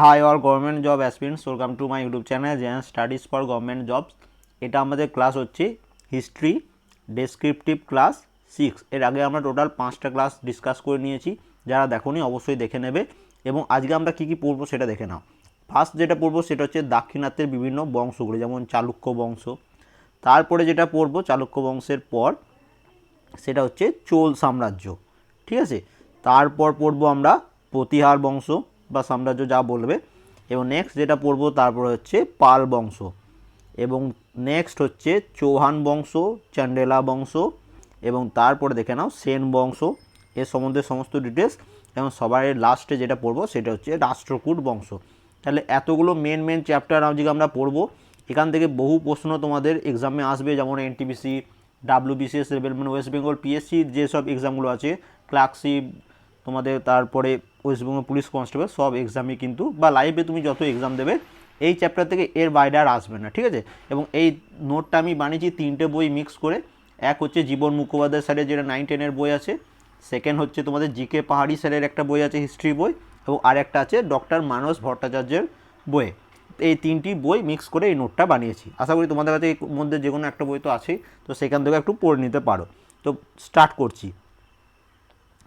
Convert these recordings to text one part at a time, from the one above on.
Hi all government job aspirants welcome to my YouTube channel gen studies for government jobs এটা আমাদের class হচ্ছে history descriptive class six এর আগে আমরা total পাঁচটা ক্লাস ডিসকাস করে নিয়েছি, যারা দেখোনি অবশ্যই দেখে নেবে। এবং আজকে আমরা কী কী পড়ব সেটা দেখে নাও। ফার্স্ট যেটা পড়ব সেটা হচ্ছে দাক্ষিণাত্যের বিভিন্ন বংশগুলি, যেমন চালুক্য বংশ। তারপরে যেটা পড়ব চালুক্য বংশের পর, সেটা হচ্ছে চোল সাম্রাজ্য। ঠিক আছে? তারপর পড়ব আমরা প্রতিহার বংশ। বা সাম্রাজ্য যা বলবে, এবং নেক্সট যেটা পড়ব তারপর হচ্ছে পাল বংশ, এবং নেক্সট হচ্ছে চৌহান বংশ, চান্ডেলা বংশ, এবং তারপরে দেখে নাও সেন বংশ এর সম্বন্ধে সমস্ত ডিটেলস এবং সবার লাস্টে যেটা পড়ব সেটা হচ্ছে রাষ্ট্রকূট বংশ। তাহলে এতগুলো মেন মেন চ্যাপ্টার আজকে আমরা পড়ব, এখান থেকে বহু প্রশ্ন তোমাদের এক্সামে আসবে, যেমন এনটিপিসি ডাব্লিউবিসিএস রেবেলমেন্ট ওয়েস্ট বেঙ্গল পিএসসি যেসব এক্সামগুলো আছে ক্লার্কশিপ তোমাদের তারপরে ওয়েস্ট বেঙ্গল পুলিশ কনস্টেবল সব এক্সামে কিন্তু, বা লাইভে তুমি যত এক্সাম দেবে, এই চ্যাপ্টার থেকে এর বাইরে আর আসবে না, ঠিক আছে? এবং এই নোটটা আমি বানিয়েছি তিনটে বই মিক্স করে। এক হচ্ছে জীবন মুখোপাধ্যায় স্যারের যেটা নাইন টেনের বই আছে। সেকেন্ড হচ্ছে তোমাদের জিকে পাহাড়ি স্যারের একটা বই আছে হিস্ট্রি বই, এবং আর একটা আছে ডক্টর মানস ভট্টাচার্যের বই। এই তিনটি বই মিক্স করে এই নোটটা বানিয়েছি। আশা করি তোমাদের কাছে এর মধ্যে যে কোনো একটা বই তো আছেই, তো সেখান থেকে একটু পড়ে নিতে পারো। তো স্টার্ট করছি।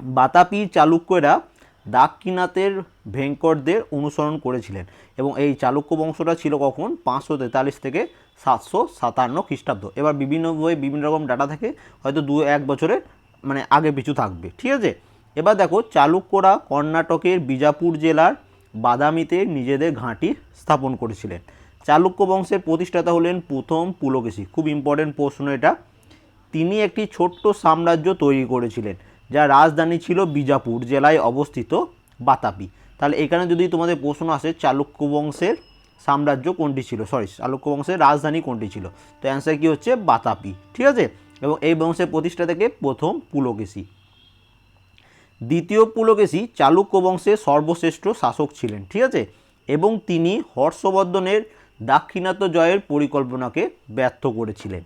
বাতাপি চালুক্যরা দাক্ষিণাতের ভেঙ্কটদের অনুসরণ করেছিলেন এবং এই চালুক্য বংশটা ছিল কখন? পাঁচশো তেতাল্লিশ থেকে সাতশো সাতান্ন খ্রিস্টাব্দ। এবার বিভিন্ন বই, বিভিন্ন রকম ডাটা থাকে হয়তো দু এক বছরে মানে আগে পিছু থাকবে। ঠিক আছে? এবার দেখো, চালুক্যরা কর্ণাটকের বিজাপুর জেলার বাদামিতে নিজেদের ঘাঁটি স্থাপন করেছিলেন। চালুক্য বংশের প্রতিষ্ঠাতা হলেন প্রথম পুলকেশী। খুব ইম্পর্টেন্ট প্রশ্ন এটা। তিনি একটি ছোট্ট সাম্রাজ্য তৈরি করেছিলেন। যার রাজধানী ছিল বিজাপুর জেলায় অবস্থিত বাতাপি তাহলে এখানে যদি তোমাদের প্রশ্ন আসে চালুক্য বংশের সাম্রাজ্য কোনটি ছিল? সরি চালুক্য বংশের রাজধানী কোনটি ছিল? তো অ্যান্সার কি হচ্ছে? বাতাপি ঠিক আছে? এবং এই বংশের প্রতিষ্ঠা থেকে প্রথম পুলকেশী। দ্বিতীয় পুলকেশী চালুক্য বংশের সর্বশ্রেষ্ঠ শাসক ছিলেন, ঠিক আছে? এবং তিনি হর্ষবর্ধনের দাক্ষিণাত্য জয়ের পরিকল্পনাকে ব্যর্থ করেছিলেন।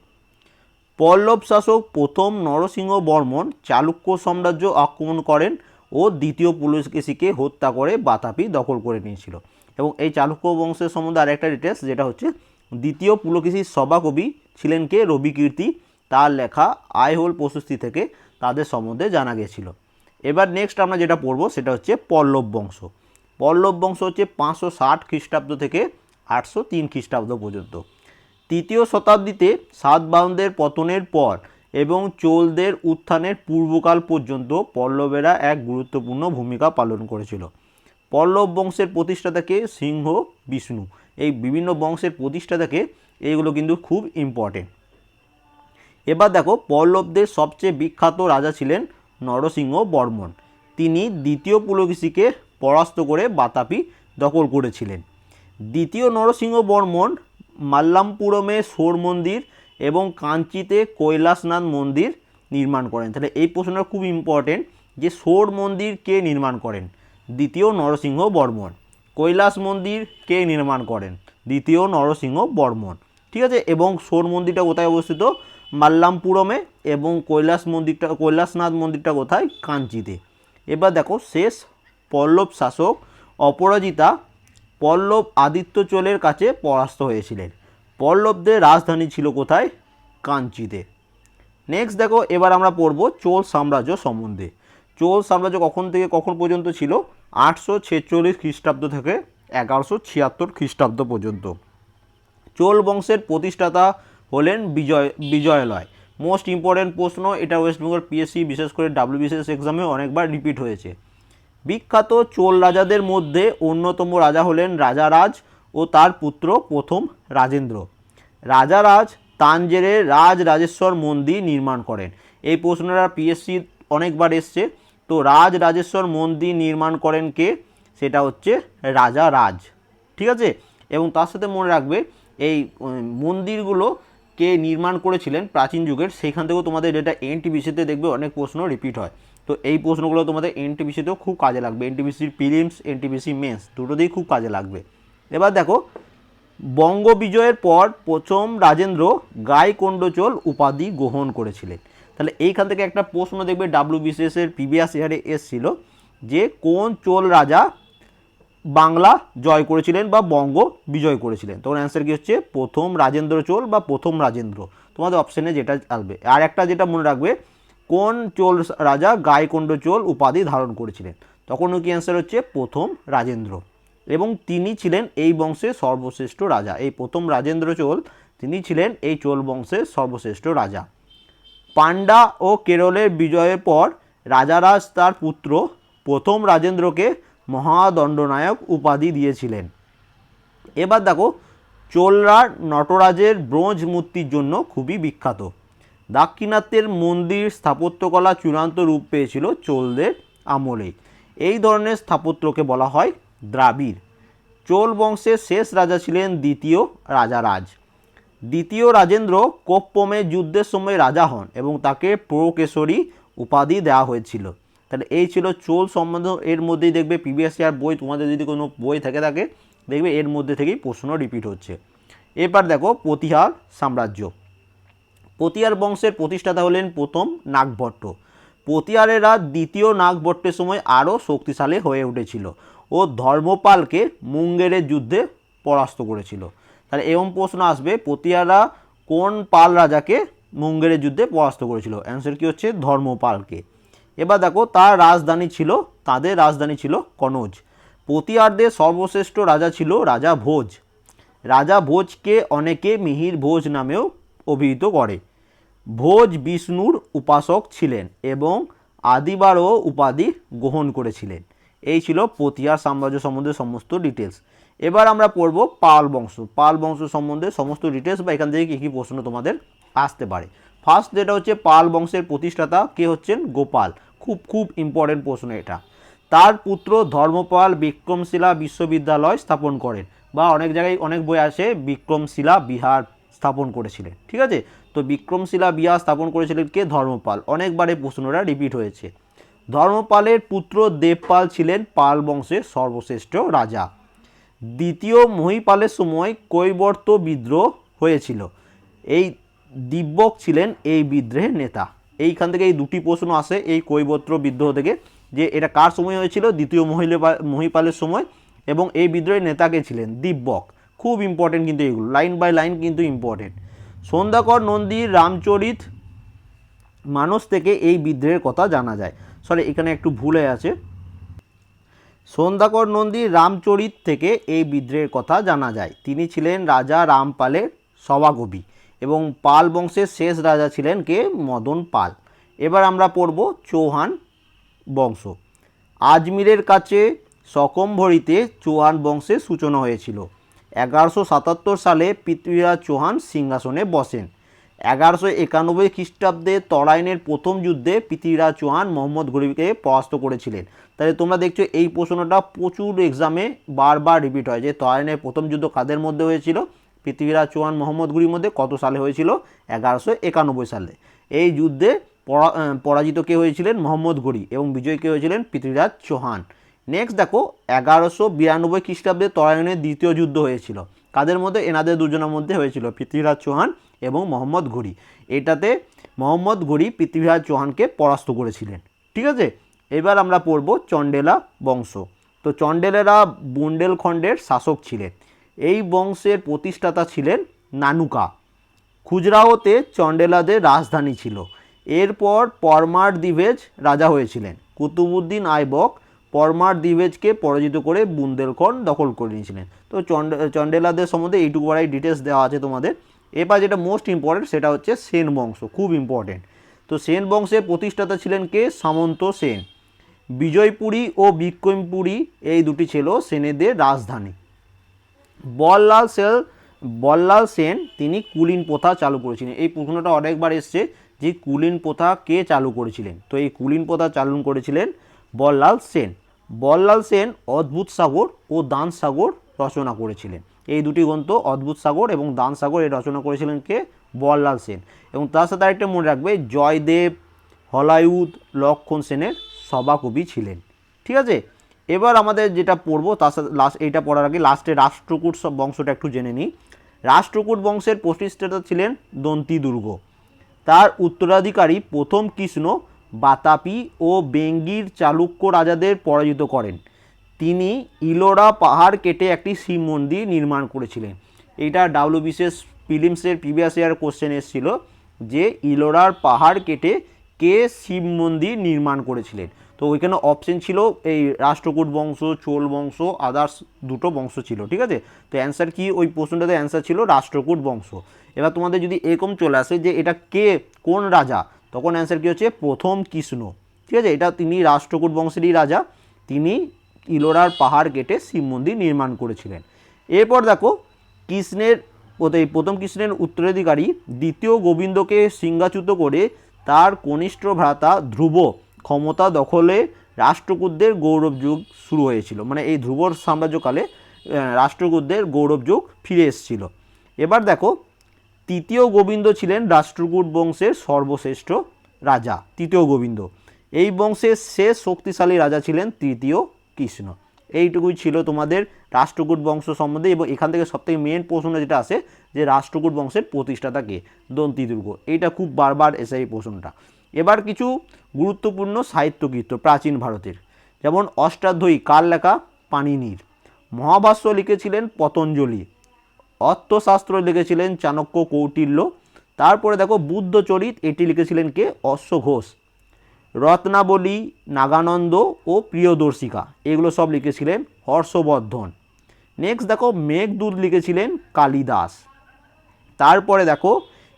পল্লব শাসক প্রথম নরসিংহ বর্মন চালুক্য সাম্রাজ্য আক্রমণ করেন ও দ্বিতীয় পুলকেশীকে হত্যা করে বাতাপি দখল করে নিয়েছিল। এবং এই চালুক্য বংশের সম্বন্ধে আরেকটা ডিটেলস যেটা হচ্ছে দ্বিতীয় পুলকেশীর সভাকবি ছিলেন কে? রবিকীর্তি তার লেখা আইহোল প্রশস্তি থেকে তাদের সম্বন্ধে জানা গেছিল এবার নেক্সট আমরা যেটা পড়ব, সেটা হচ্ছে পল্লব বংশ। পল্লব বংশ হচ্ছে পাঁচশো ষাট খ্রিস্টাব্দ থেকে আটশো তিন খ্রিস্টাব্দ পর্যন্ত। তৃতীয় শতাব্দীতে সাতবাহনদের পতনের পর এবং চোলদের উত্থানের পূর্বকাল পর্যন্ত পল্লবেরা এক গুরুত্বপূর্ণ ভূমিকা পালন করেছিল। পল্লব বংশের প্রতিষ্ঠাতাকে সিংহ বিষ্ণু। এই বিভিন্ন বংশের প্রতিষ্ঠাতাকে এইগুলো কিন্তু খুব ইম্পর্টেন্ট এবার দেখো, পল্লবদের সবচেয়ে বিখ্যাত রাজা ছিলেন নরসিংহ বর্মন তিনি দ্বিতীয় পুলকেশীকে পরাস্ত করে বাতাপি দখল করেছিলেন। দ্বিতীয় নরসিংহ বর্মন মাল্লামপুরমে সোর মন্দির এবং কাঞ্চিতে কৈলাসনাথ মন্দির নির্মাণ করেন। তাহলে এই প্রশ্নটা খুব ইম্পর্টেন্ট যে সোর মন্দির কে নির্মাণ করেন? দ্বিতীয় নরসিংহ বর্মন কৈলাস মন্দির কে নির্মাণ করেন? দ্বিতীয় নরসিংহ বর্মন ঠিক আছে? এবং সোর মন্দিরটা কোথায় অবস্থিত? মাল্লামপুরমে এবং কৈলাস মন্দিরটা, কৈলাসনাথ মন্দিরটা কোথায়? কাঞ্চিতে। এবার দেখো, শেষ পল্লব শাসক অপরাজিতা পল্লব আদিত্য চোলের কাছে পরাস্ত হয়েছিলেন। পল্লবদের রাজধানী ছিল কোথায়? কাঞ্চিতে। নেক্সট দেখো, এবার আমরা পড়ব চোল সাম্রাজ্য সম্বন্ধে। চোল সাম্রাজ্য কখন থেকে কখন পর্যন্ত ছিল? আটশো ছেচল্লিশ খ্রিস্টাব্দ থেকে এগারোশো ছিয়াত্তর খ্রিস্টাব্দ পর্যন্ত। চোল বংশের প্রতিষ্ঠাতা হলেন বিজয়, বিজয়লয়। মোস্ট ইম্পর্ট্যান্ট প্রশ্ন, এটা ওয়েস্ট বেঙ্গল পিএসসি বিশেষ করে ডাব্লিউবিসিএস এক্সামে অনেকবার রিপিট হয়েছে। বিখ্যাত চোল রাজাদের মধ্যে অন্যতম রাজা হলেন রাজারাজ ও তার পুত্র প্রথম রাজেন্দ্র। রাজারাজ তাঞ্জেরে রাজ রাজেশ্বর মন্দির নির্মাণ করেন। এই প্রশ্নটা পিএসসি অনেকবার এসছে। তো রাজ রাজেশ্বর মন্দির নির্মাণ করেন কে? সেটা হচ্ছে রাজা রাজ ঠিক আছে? এবং তার সাথে মনে রাখবে, এই মন্দিরগুলো কে নির্মাণ করেছিলেন প্রাচীন যুগের, সেখান থেকেও তোমাদের যেটা এনটিবিসিতে দেখবে অনেক প্রশ্ন রিপিট হয়। তো এই প্রশ্নগুলো তোমাদের এনটিবিসিতেও খুব কাজে লাগবে। এনটিবিসির প্রিলিমস এনটিবিসি মেন্স দুটোতেই খুব কাজে লাগবে। এবার দেখো, বঙ্গ বিজয়ের পর প্রথম রাজেন্দ্র গাইকোন্ডচোল উপাধি গ্রহণ করেছিলেন। তাহলে এইখান থেকে একটা প্রশ্ন দেখবে ডাব্লিউবিসিএস এর প্রিভিয়াস ইয়ারে এসছিল যে কোন চোল রাজা বাংলা জয় করেছিলেন বা বঙ্গ বিজয় করেছিলেন? তখন অ্যান্সার কী হচ্ছে? প্রথম রাজেন্দ্র চোল বা প্রথম রাজেন্দ্র। তোমাদের অপশানে যেটা আসবে। আর একটা যেটা মনে রাখবে কোন চোল রাজা গায়কণ্ড চোল উপাধি ধারণ করেছিলেন? তখনও কি অ্যান্সার হচ্ছে? প্রথম রাজেন্দ্র। এবং তিনি ছিলেন এই বংশের সর্বশ্রেষ্ঠ রাজা। এই প্রথম রাজেন্দ্র চোল, তিনি ছিলেন এই চোল বংশের সর্বশ্রেষ্ঠ রাজা। পান্ডা ও কেরলের বিজয়ের পর রাজারাজ তার পুত্র প্রথম রাজেন্দ্রকে মহাদণ্ডনায়ক উপাধি দিয়েছিলেন। এবার দেখো, চোলরা নটরাজের ব্রোঞ্জ মূর্তির জন্য খুবই বিখ্যাত। দাক্ষিণাত্যের মন্দির স্থাপত্যকলা চূড়ান্ত রূপ পেয়েছিল চোলদের আমলে। এই ধরনের স্থাপত্যকে বলা হয় দ্রাবিড়। চোল বংশের শেষ রাজা ছিলেন দ্বিতীয় রাজারাজ। দ্বিতীয় রাজেন্দ্র কোপ্পমে যুদ্ধের সময় রাজা হন এবং তাকে প্রকেশরী উপাধি দেওয়া হয়েছিল। তাহলে এই ছিল চোল সম্বন্ধ। এর মধ্যেই দেখবে প্রিভিয়াস ইয়ার বই, তোমাদের যদি কোনো বই থেকে থাকে, দেখবে এর মধ্যে থেকেই প্রশ্ন রিপিট হচ্ছে। এবার দেখো প্রতিহার সাম্রাজ্য। পতিয়ার বংশের প্রতিষ্ঠাতা হলেন প্রথম নাগভট্ট। পতিয়ারেরা দ্বিতীয় নাগভট্টের সময় আরও শক্তিশালী হয়ে উঠেছিল ও ধর্মপালকে মুঙ্গেরের যুদ্ধে পরাস্ত করেছিল। তাহলে এরম প্রশ্ন আসবে, পতিয়ারা কোন পাল রাজাকে মুঙ্গেরের যুদ্ধে পরাস্ত করেছিল? অ্যান্সার কি হচ্ছে? ধর্মপালকে। এবার দেখো, তার রাজধানী ছিল, তাদের রাজধানী ছিল কনৌজ। পতিয়ারদের সর্বশ্রেষ্ঠ রাজা ছিল রাজা ভোজ। রাজা ভোজকে অনেকে মিহির ভোজ নামেও অভিহিত করে। ভোজ বিষ্ণুর উপাসক ছিলেন এবং আদিবারও উপাধি গ্রহণ করেছিলেন। এই ছিল পতিয়ার সাম্রাজ্য সম্বন্ধে সমস্ত ডিটেলস এবার আমরা পড়ব পাল বংশ। পাল বংশ সম্বন্ধে সমস্ত ডিটেলস বা এখান থেকে কী কী প্রশ্ন তোমাদের আসতে পারে। ফার্স্ট যেটা হচ্ছে পাল বংশের প্রতিষ্ঠাতা কে হচ্ছেন? গোপাল। খুব খুব ইম্পর্টেন্ট প্রশ্ন এটা। তার পুত্র ধর্মপাল বিক্রমশিলা বিশ্ববিদ্যালয় স্থাপন করেন বা অনেক জায়গায় অনেক বই আছে বিক্রমশিলা বিহার স্থাপন করেছিলেন। ঠিক আছে? তো বিক্রমশিলা বিয়া স্থাপন করেছিলেন কে? ধর্মপাল। অনেকবার প্রশ্নটা রিপিট হয়েছে। ধর্মপালের পুত্র দেবপাল ছিলেন পাল বংশের সর্বশ্রেষ্ঠ রাজা। দ্বিতীয় মহিপালের সময় কৈবর্ত বিদ্রোহ হয়েছিল। এই দিব্যক ছিলেন এই বিদ্রোহের নেতা। এইখান থেকে এই দুটি প্রশ্ন আসে এই কৈবর্ত বিদ্রোহ থেকে, যে এটা কার সময় হয়েছিল? দ্বিতীয় মহিলা মহিপালের সময় এবং এই বিদ্রোহের নেতাকে ছিলেন? দিব্যক। খুব ইম্পর্টেন্ট কিন্তু এগুলো। লাইন বাই লাইন কিন্তু ইম্পর্টেন্ট সন্ধ্যাকর নন্দীর রামচরিত মানস থেকে এই বিদ্রোহের কথা জানা যায়। সরি এখানে একটু ভুলে আছে। সন্ধ্যাকর নন্দী, রামচরিত থেকে এই বিদ্রোহের কথা জানা যায়। তিনি ছিলেন রাজা রামপালের সভাকবি এবং পাল বংশের শেষ রাজা ছিলেন কে? মদন পাল। এবার আমরা পড়ব চৌহান বংশ। আজমিরের কাছে সকম্ভরিতে চৌহান বংশের সূচনা হয়েছিল। এগারোশো সাতাত্তর সালে পৃথ্বীরাজ চৌহান সিংহাসনে বসেন। এগারোশো একানব্বই খ্রিস্টাব্দে তরাইনের প্রথম যুদ্ধে পৃথ্বীরাজ চৌহান মোহাম্মদ গরিবকে পরাস্ত করেছিলেন। তাহলে তোমরা দেখছ এই প্রশ্নটা প্রচুর এক্সামে বারবার রিপিট হয় যে তরাইনের প্রথম যুদ্ধ কাদের মধ্যে হয়েছিল? পৃথ্বীরাজ চৌহান মোহাম্মদ গুরির মধ্যে কত সালে হয়েছিল? এগারোশো একানব্বই সালে। এই যুদ্ধে পরা- পরাজিত কে হয়েছিলেন? মোহাম্মদ গরি এবং বিজয় কে হয়েছিলেন? পৃথ্বীরাজ চৌহান। নেক্সট দেখো, এগারোশো বিরানব্বই খ্রিস্টাব্দে তরাইনের দ্বিতীয় যুদ্ধ হয়েছিল। কাদের মধ্যে? এনাদের দুজনের মধ্যে হয়েছিল পৃথ্বীরাজ চৌহান এবং মোহাম্মদ ঘুরি এটাতে মোহাম্মদ ঘুরি পৃথ্বীরাজ চৌহানকে পরাস্ত করেছিলেন। ঠিক আছে? এবার আমরা পড়ব চণ্ডেলা বংশ। তো চণ্ডেলেরা বুন্ডেলখণ্ডের শাসক ছিলেন। এই বংশের প্রতিষ্ঠাতা ছিলেন নানুকা। খুজরাওতে চণ্ডেলাদের রাজধানী ছিল। এরপর পরমার দিভেজ রাজা হয়েছিলেন। কুতুবুদ্দিন আইবক পরমার দিভেজকে পরাজিত করে বুন্দেলখণ্ড দখল করে নিয়েছিলেন। তো চন্ডে চণ্ডেলাদের সম্বন্ধে এইটুকু বড়াই ডিটেলস দেওয়া আছে তোমাদের। এবার যেটা মোস্ট ইম্পর্টেন্ট সেটা হচ্ছে সেন বংশ, খুব ইম্পর্টেন্ট তো সেন বংশের প্রতিষ্ঠাতা ছিলেন কে? সামন্ত সেন। বিজয়পুরী ও বিক্রমপুরী এই দুটি ছিল সেনেদের রাজধানী। বললাল সেল, বল্লাল সেন, তিনি কুলিন প্রথা চালু করেছিলেন। এই প্রশ্নটা অনেকবার এসছে যে কুলিন প্রথা কে চালু করেছিলেন? তো এই কুলীন প্রথা চালু করেছিলেন বল্লাল সেন। বল্লাল সেন অদ্ভুত সাগর ও দান সাগর রচনা করেছিলেন। এই দুটি গ্রন্থ অদ্ভুত সাগর এবং দান সাগর এই রচনা করেছিলেন কে? বল্লাল সেন। এবং তার সাথে আরেকটা মনে রাখবে, জয়দেব, হলায়ুদ, লক্ষণ সেনের সভাকবি ছিলেন। ঠিক আছে? এবার আমাদের যেটা পড়ব, তার সাথে লাস্ট এইটা পড়ার আগে লাস্টে রাষ্ট্রকূট সব বংশটা একটু জেনে নিই। রাষ্ট্রকূট বংশের প্রতিষ্ঠাতা ছিলেন দন্তি দুর্গ তার উত্তরাধিকারী প্রথম কৃষ্ণ বাতাপি ও বেঙ্গির চালুক্য রাজাদের পরাজিত করেন। তিনি ইলোরা পাহাড় কেটে একটি শিব মন্দির নির্মাণ করেছিলেন। এইটা ডাব্লিউবিসিএস ফিলিমসের প্রিভিয়াস ইয়ার কোশ্চেন এসেছিল যে ইলোরার পাহাড় কেটে কে শিব মন্দির নির্মাণ করেছিলেন। তো ওইখানে অপশন ছিল এই রাষ্ট্রকূট বংশ, চোল বংশ আদার্স দুটো বংশ ছিল, ঠিক আছে? তো অ্যান্সার কি? ওই প্রশ্নটাতে অ্যান্সার ছিল রাষ্ট্রকূট বংশ। এবার তোমাদের যদি এরকম চলে আসে যে এটা কে, কোন রাজা? তখন অ্যান্সার কি হচ্ছে? প্রথম কৃষ্ণ। ঠিক আছে? এটা তিনি রাষ্ট্রকূট বংশেরই রাজা। তিনি ইলোরার পাহাড় কেটে শিব মন্দির নির্মাণ করেছিলেন। এরপর দেখো, কৃষ্ণের প্রথম কৃষ্ণের উত্তরাধিকারী দ্বিতীয় গোবিন্দকে সিংহাচ্যুত করে তার কনিষ্ঠ ভ্রাতা ধ্রুব ক্ষমতা দখলে রাষ্ট্রকূটদের গৌরব যুগ শুরু হয়েছিল। মানে এই ধ্রুবর সাম্রাজ্যকালে রাষ্ট্রকূটদের গৌরব যুগ ফিরে এসেছিল। এবার দেখো তৃতীয় গোবিন্দ ছিলেন রাষ্ট্রকূট বংশের সর্বশ্রেষ্ঠ রাজা, তৃতীয় গোবিন্দ। এই বংশের শেষ শক্তিশালী রাজা ছিলেন তৃতীয় কৃষ্ণ। এইটুকুই ছিল তোমাদের রাষ্ট্রকূট বংশ সম্বন্ধে এবং এখান থেকে সবথেকে মেন প্রশ্ন যেটা আসে যে রাষ্ট্রকূট বংশের প্রতিষ্ঠাতা কে? দন্তি দুর্গ এইটা খুব বারবার এসে এই প্রশ্নটা। এবার কিছু গুরুত্বপূর্ণ সাহিত্য কীর্ত প্রাচীন ভারতের। যেমন অষ্টাধ্যায়ী কার লেখা? পাণিনির। মহাভাষ্য লিখেছিলেন পতঞ্জলি। অর্থশাস্ত্র লিখেছিলেন চাণক্য কৌটিল্য। তারপরে দেখো বুদ্ধচরিত, এটি লিখেছিলেন কে? অশ্ব ঘোষ। রত্নাবলী, নাগানন্দ ও প্রিয়দর্শিকা, এগুলো সব লিখেছিলেন হর্ষবর্ধন। নেক্সট দেখো মেঘদূত লিখেছিলেন কালিদাস। তারপরে দেখো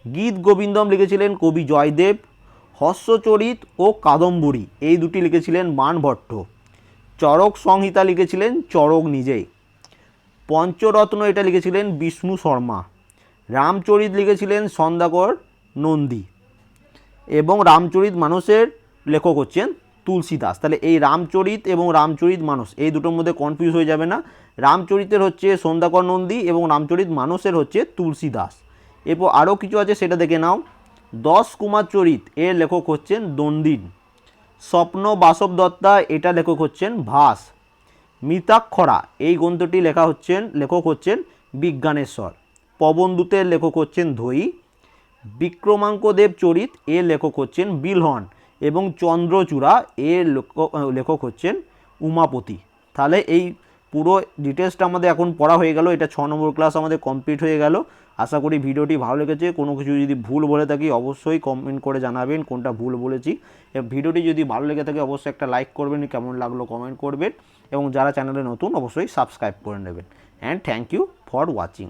গীত গোবিন্দম লিখেছিলেন কবি জয়দেব, হর্ষচরিত ও কাদম্বরী, এই দুটি লিখেছিলেন মানভট্ট। চরক সংহিতা লিখেছিলেন চরক নিজেই। পঞ্চরত্ন এটা লিখেছিলেন বিষ্ণু শর্মা, রামচরিত লিখেছিলেন সন্ধ্যাকর নন্দী এবং রামচরিত মানুষের লেখক হচ্ছেন তুলসী দাস তাহলে এই রামচরিত এবং রামচরিত মানুষ, এই দুটোর মধ্যে কনফিউজ হয়ে যাবে না। রামচরিতের হচ্ছে সন্ধ্যাকর নন্দী এবং রামচরিত মানুষের হচ্ছে তুলসী দাস এরপর আরও কিছু আছে সেটা দেখে নাও। দশ কুমার চরিত এর লেখক হচ্ছেন দন্দিন স্বপ্ন বাসব দত্তা এটা লেখক হচ্ছেন ভাস। মিতাক্ষরা, এই গ্রন্থটি লেখা হচ্ছেন, লেখক হচ্ছেন বিজ্ঞানেশ্বর। পবনদূতের লেখক হচ্ছেন ধৈ বিক্রমাঙ্কদেব চরিত এর লেখক হচ্ছেন বিলহন। এবং চন্দ্রচূড়া এর লেখক লেখক হচ্ছেন উমাপতি। তাহলে এই পুরো ডিটেলসটা আমাদের এখন পড়া হয়ে গেল। এটা ছ নম্বর ক্লাস আমাদের কমপ্লিট হয়ে গেল। আশা করি ভিডিওটি ভালো লেগেছে। কোনো কিছু যদি ভুল বলে থাকি, অবশ্যই কমেন্ট করে জানাবেন কোনটা ভুল বলেছি। ভিডিওটি যদি ভালো লেগে থাকে, অবশ্যই একটা লাইক করবেন। কেমন লাগল কমেন্ট করবেন। এবং যারা চ্যানেলে নতুন অবশ্যই সাবস্ক্রাইব করে নেবেন। And thank you for watching